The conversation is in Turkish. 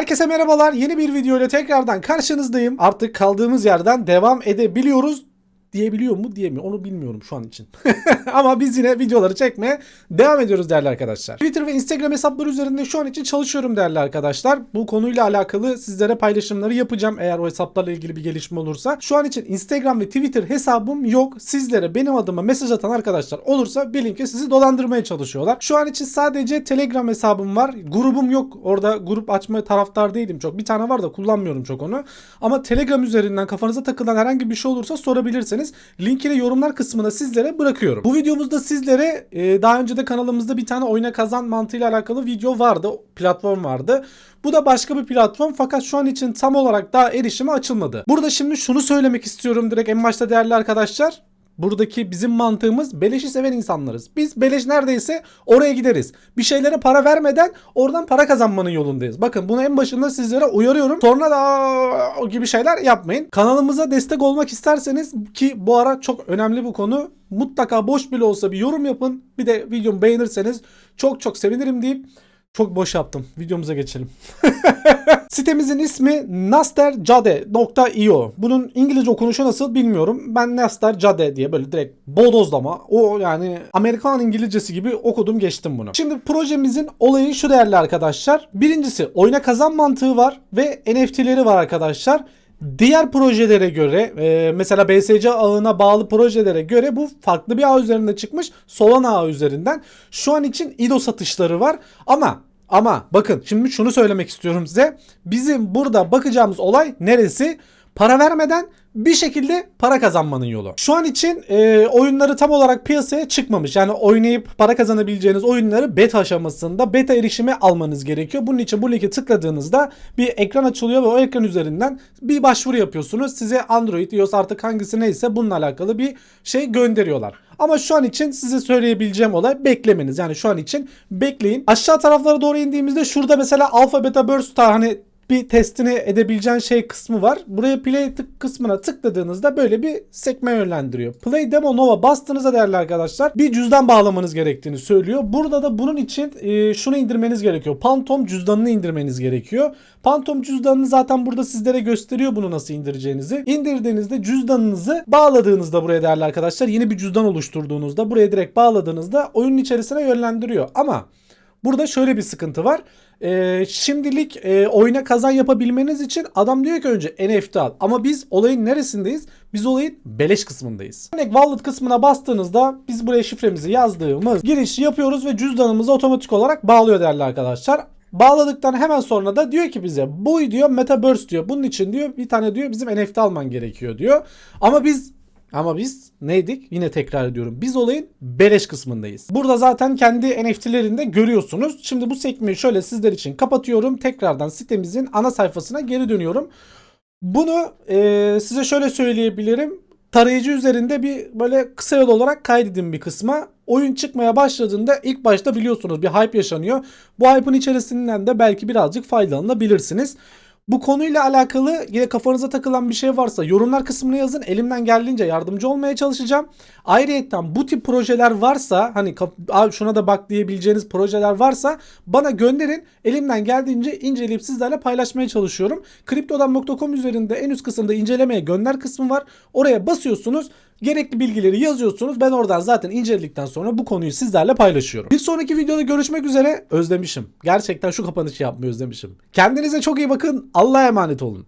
Herkese merhabalar. Yeni bir video ile tekrardan karşınızdayım. Artık kaldığımız yerden devam edebiliyoruz diyebiliyor mu diyemiyor. Onu bilmiyorum şu an için. Ama biz yine videoları çekmeye devam ediyoruz değerli arkadaşlar. Twitter ve Instagram hesapları üzerinde şu an için çalışıyorum değerli arkadaşlar. Bu konuyla alakalı sizlere paylaşımları yapacağım eğer o hesaplarla ilgili bir gelişme olursa. Şu an için Instagram ve Twitter hesabım yok. Sizlere benim adıma mesaj atan arkadaşlar olursa bilin ki sizi dolandırmaya çalışıyorlar. Şu an için sadece Telegram hesabım var. Grubum yok. Orada grup açma taraftar değilim çok. Bir tane var da kullanmıyorum çok onu. Ama Telegram üzerinden kafanıza takılan herhangi bir şey olursa sorabilirsiniz. Linkini yorumlar kısmına sizlere bırakıyorum. Bu videomuzda sizlere e, daha önce de kanalımızda bir tane oyna kazan mantığıyla alakalı video vardı. Platform vardı. Bu da başka bir platform fakat şu an için tam olarak daha erişime açılmadı. Burada şimdi şunu söylemek istiyorum direkt en başta değerli arkadaşlar. Buradaki bizim mantığımız beleşi seven insanlarız. Biz beleş neredeyse oraya gideriz. Bir şeylere para vermeden oradan para kazanmanın yolundayız. Bakın bunu en başında sizlere uyarıyorum. Sonra da o gibi şeyler yapmayın. Kanalımıza destek olmak isterseniz ki bu ara çok önemli bu konu. Mutlaka boş bile olsa bir yorum yapın. Bir de videomu beğenirseniz çok çok sevinirim deyip çok boş yaptım. Videomuza geçelim. Sitemizin ismi nastercade.io. Bunun İngilizce okunuşu nasıl bilmiyorum. Ben Nastercade diye böyle direkt bodozlama. O yani Amerikan İngilizcesi gibi okudum geçtim bunu. Şimdi projemizin olayı şu değerli arkadaşlar. Birincisi oyuna kazan mantığı var ve NFT'leri var arkadaşlar. Diğer projelere göre e, mesela BSC ağına bağlı projelere göre bu farklı bir ağ üzerinde çıkmış. Solana ağı üzerinden. Şu an için IDO satışları var ama ama bakın şimdi şunu söylemek istiyorum size. Bizim burada bakacağımız olay neresi? Para vermeden bir şekilde para kazanmanın yolu. Şu an için e, oyunları tam olarak piyasaya çıkmamış. Yani oynayıp para kazanabileceğiniz oyunları beta aşamasında beta erişime almanız gerekiyor. Bunun için bu linki tıkladığınızda bir ekran açılıyor ve o ekran üzerinden bir başvuru yapıyorsunuz. Size Android, iOS artık hangisi neyse bununla alakalı bir şey gönderiyorlar. Ama şu an için size söyleyebileceğim olay beklemeniz. Yani şu an için bekleyin. Aşağı taraflara doğru indiğimizde şurada mesela Alpha Beta Burst hani bir testini edebileceğin şey kısmı var. Buraya play tık kısmına tıkladığınızda böyle bir sekme yönlendiriyor. Play Demo Nova bastığınızda değerli arkadaşlar bir cüzdan bağlamanız gerektiğini söylüyor. Burada da bunun için e, şunu indirmeniz gerekiyor. Phantom cüzdanını indirmeniz gerekiyor. Phantom cüzdanını zaten burada sizlere gösteriyor bunu nasıl indireceğinizi. İndirdiğinizde cüzdanınızı bağladığınızda buraya değerli arkadaşlar yeni bir cüzdan oluşturduğunuzda buraya direkt bağladığınızda oyunun içerisine yönlendiriyor. Ama Burada şöyle bir sıkıntı var. Ee, şimdilik e, oyuna kazan yapabilmeniz için adam diyor ki önce NFT al. Ama biz olayın neresindeyiz? Biz olayın beleş kısmındayız. Örnek wallet kısmına bastığınızda biz buraya şifremizi yazdığımız girişi yapıyoruz ve cüzdanımızı otomatik olarak bağlıyor değerli arkadaşlar. Bağladıktan hemen sonra da diyor ki bize bu diyor Metaverse diyor. Bunun için diyor bir tane diyor bizim NFT alman gerekiyor diyor. Ama biz ama biz neydik? Yine tekrar ediyorum. Biz olayın beleş kısmındayız. Burada zaten kendi NFT'lerinde görüyorsunuz. Şimdi bu sekmeyi şöyle sizler için kapatıyorum. Tekrardan sitemizin ana sayfasına geri dönüyorum. Bunu e, size şöyle söyleyebilirim. Tarayıcı üzerinde bir böyle kısa yol olarak kaydedin bir kısma. Oyun çıkmaya başladığında ilk başta biliyorsunuz bir hype yaşanıyor. Bu hype'ın içerisinden de belki birazcık faydalanabilirsiniz. Bu konuyla alakalı yine kafanıza takılan bir şey varsa yorumlar kısmına yazın. Elimden geldiğince yardımcı olmaya çalışacağım. Ayrıyeten bu tip projeler varsa hani şuna da bak diyebileceğiniz projeler varsa bana gönderin. Elimden geldiğince inceleyip sizlerle paylaşmaya çalışıyorum. Kriptodan.com üzerinde en üst kısımda incelemeye gönder kısmı var. Oraya basıyorsunuz. Gerekli bilgileri yazıyorsunuz. Ben oradan zaten inceledikten sonra bu konuyu sizlerle paylaşıyorum. Bir sonraki videoda görüşmek üzere. Özlemişim. Gerçekten şu kapanışı yapmayı özlemişim. Kendinize çok iyi bakın. Allah'a emanet olun.